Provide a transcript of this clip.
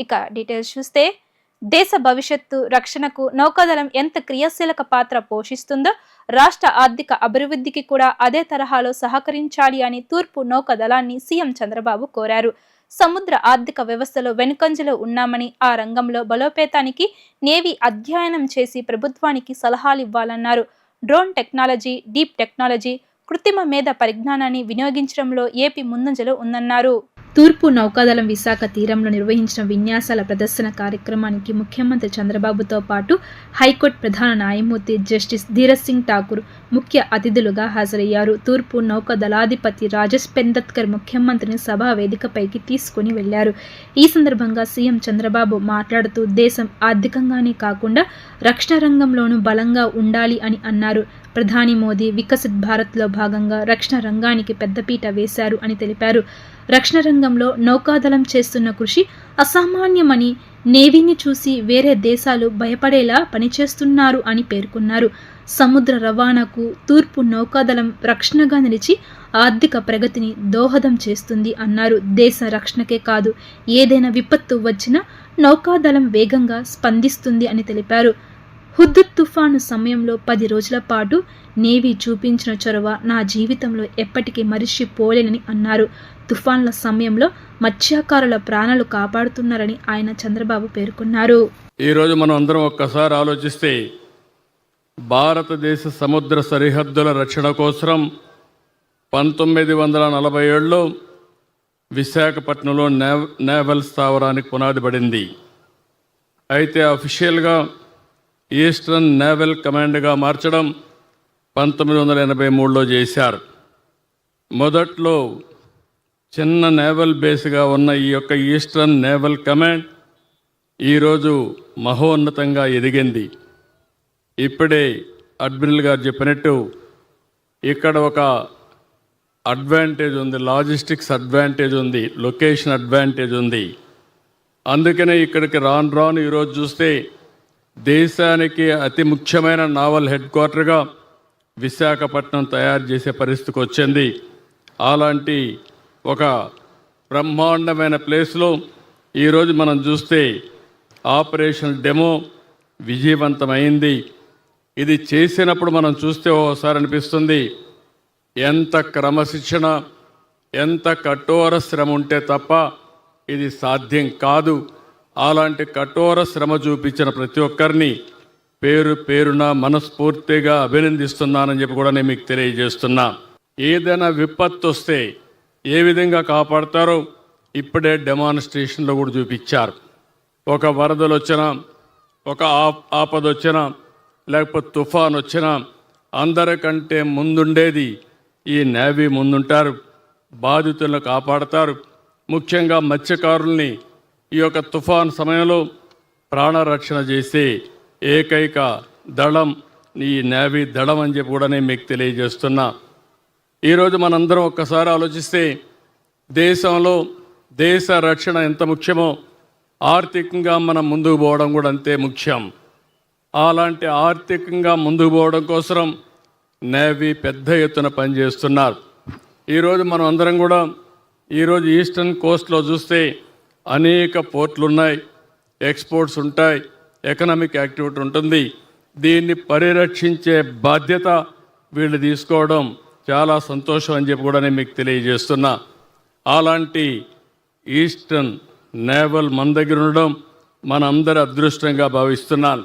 ఇక డీటెయిల్స్ చూస్తే దేశ భవిష్యత్తు రక్షణకు నౌకాదళం ఎంత క్రియాశీలక పాత్ర పోషిస్తుందో రాష్ట్ర ఆర్థిక అభివృద్ధికి కూడా అదే తరహాలో సహకరించాలి అని తూర్పు నౌకాదళాన్ని సీఎం చంద్రబాబు కోరారు. సముద్ర ఆర్థిక వ్యవస్థలో వెనుకంజలో ఉన్నామని ఆ రంగంలో బలోపేతానికి నేవీ అధ్యయనం చేసి ప్రభుత్వానికి సలహాలు ఇవ్వాలన్నారు. డ్రోన్ టెక్నాలజీ డీప్ టెక్నాలజీ కృత్రిమ మేధ పరిజ్ఞానాన్ని వినియోగించడంలో ఏపీ ముందంజలో ఉందన్నారు. తూర్పు నౌకాదళం విశాఖ తీరంలో నిర్వహించిన విన్యాసాల ప్రదర్శన కార్యక్రమానికి ముఖ్యమంత్రి చంద్రబాబుతో పాటు హైకోర్టు ప్రధాన న్యాయమూర్తి జస్టిస్ ధీరజ్ సింగ్ ఠాకూర్ ముఖ్య అతిథులుగా హాజరయ్యారు. తూర్పు నౌకాదళాధిపతి రాజేష్ పెందత్కర్ ముఖ్యమంత్రిని సభా వేదికపైకి తీసుకుని వెళ్ళారు ఈ సందర్భంగా సీఎం చంద్రబాబు మాట్లాడుతూ దేశం ఆర్థికంగానే కాకుండా రక్షణ రంగంలోనూ బలంగా ఉండాలి అని అన్నారు. ప్రధాని మోదీ వికసిత్ భారత్లో భాగంగా రక్షణ రంగానికి పెద్దపీట వేశారు అని తెలిపారు. రక్షణ రంగంలో నౌకాదళం చేస్తున్న కృషి అసామాన్యమని నేవీని చూసి వేరే దేశాలు భయపడేలా పనిచేస్తున్నారు అని పేర్కొన్నారు. సముద్ర రవాణాకు తూర్పు నౌకాదళం రక్షణగా నిలిచి ఆర్థిక ప్రగతిని దోహదం చేస్తుంది అన్నారు. దేశ రక్షణకే కాదు ఏదైనా విపత్తు వచ్చినా నౌకాదళం వేగంగా స్పందిస్తుంది అని తెలిపారు. హుద్దుత్ తుఫాను సమయంలో పది రోజుల పాటు నేవీ చూపించిన చొరవ నా జీవితంలో ఎప్పటికీ మరిచిపోలేనని అన్నారు. తుఫాన్ల సమయంలో మత్స్యకారుల ప్రాణాలు కాపాడుతున్నారని ఆయన చంద్రబాబు పేర్కొన్నారు. ఈరోజు మనం అందరం ఒక్కసారి ఆలోచిస్తే భారతదేశ సముద్ర సరిహద్దుల రక్షణ కోసం పంతొమ్మిది వందల నలభై ఏడులో విశాఖపట్నంలో నేవల్ స్థావరానికి పునాది పడింది. అయితే అఫీషియల్గా ఈస్టర్న్ నేవల్ కమాండ్గా మార్చడం పంతొమ్మిది వందల ఎనభై మూడులో చేశారు. మొదట్లో చిన్న నేవల్ బేస్గా ఉన్న ఈ యొక్క ఈస్టర్న్ నేవల్ కమాండ్ ఈరోజు మహోన్నతంగా ఎదిగింది. ఇప్పుడే అడ్మిరల్ గారు చెప్పినట్టు ఇక్కడ ఒక అడ్వాంటేజ్ ఉంది లాజిస్టిక్స్ అడ్వాంటేజ్ ఉంది లొకేషన్ అడ్వాంటేజ్ ఉంది. అందుకనే ఇక్కడికి రాను రాను ఈరోజు చూస్తే దేశానికి అతి ముఖ్యమైన నావల్ హెడ్ క్వార్టర్గా విశాఖపట్నం తయారు చేసే పరిస్థితికి వచ్చింది. అలాంటి ఒక బ్రహ్మాండమైన ప్లేస్లో ఈరోజు మనం చూస్తే ఆపరేషన్ డెమో విజయవంతమైంది. ఇది చేసినప్పుడు మనం చూస్తే ఓసారి అనిపిస్తుంది ఎంత క్రమశిక్షణ ఎంత కఠోర శ్రమ ఉంటే తప్ప ఇది సాధ్యం కాదు. అలాంటి కఠోర శ్రమ చూపించిన ప్రతి ఒక్కరిని పేరు పేరున మనస్ఫూర్తిగా అభినందిస్తున్నానని చెప్పి కూడా నేను మీకు తెలియజేస్తున్నా. ఏదైనా విపత్తు వస్తే ఏ విధంగా కాపాడతారో ఇప్పుడే డెమాన్స్ట్రేషన్లో కూడా చూపించారు. ఒక వరదలు వచ్చినా ఒక ఆపద వచ్చినా లేకపోతే తుఫాన్ వచ్చినా అందరికంటే ముందుండేది ఈ నేవీ ముందుంటారు. బాధితులను కాపాడతారు. ముఖ్యంగా మత్స్యకారుల్ని ఈ యొక్క తుఫాన్ సమయంలో ప్రాణరక్షణ చేసే ఏకైక దళం ఈ నేవీ దళం అని చెప్పి కూడా నేను మీకు తెలియజేస్తున్నా. ఈరోజు మనందరం ఒక్కసారి ఆలోచిస్తే దేశంలో దేశ రక్షణ ఎంత ముఖ్యమో ఆర్థికంగా మనం ముందుకు పోవడం కూడా అంతే ముఖ్యం. అలాంటి ఆర్థికంగా ముందుకు పోవడం కోసం నేవీ పెద్ద ఎత్తున పనిచేస్తున్నారు. ఈరోజు మనం అందరం కూడా ఈరోజు ఈస్టర్న్ కోస్ట్లో చూస్తే అనేక పోర్ట్లు ఉన్నాయి ఎక్స్పోర్ట్స్ ఉంటాయి. ఎకనామిక్ యాక్టివిటీ ఉంటుంది. దీన్ని పరిరక్షించే బాధ్యత వీళ్ళు తీసుకోవడం చాలా సంతోషం అని చెప్పి కూడా నేను మీకు తెలియజేస్తున్నా. అలాంటి ఈస్టర్న్ నేవల్ మన దగ్గర ఉండడం మనందరి అదృష్టంగా భావిస్తున్నాను.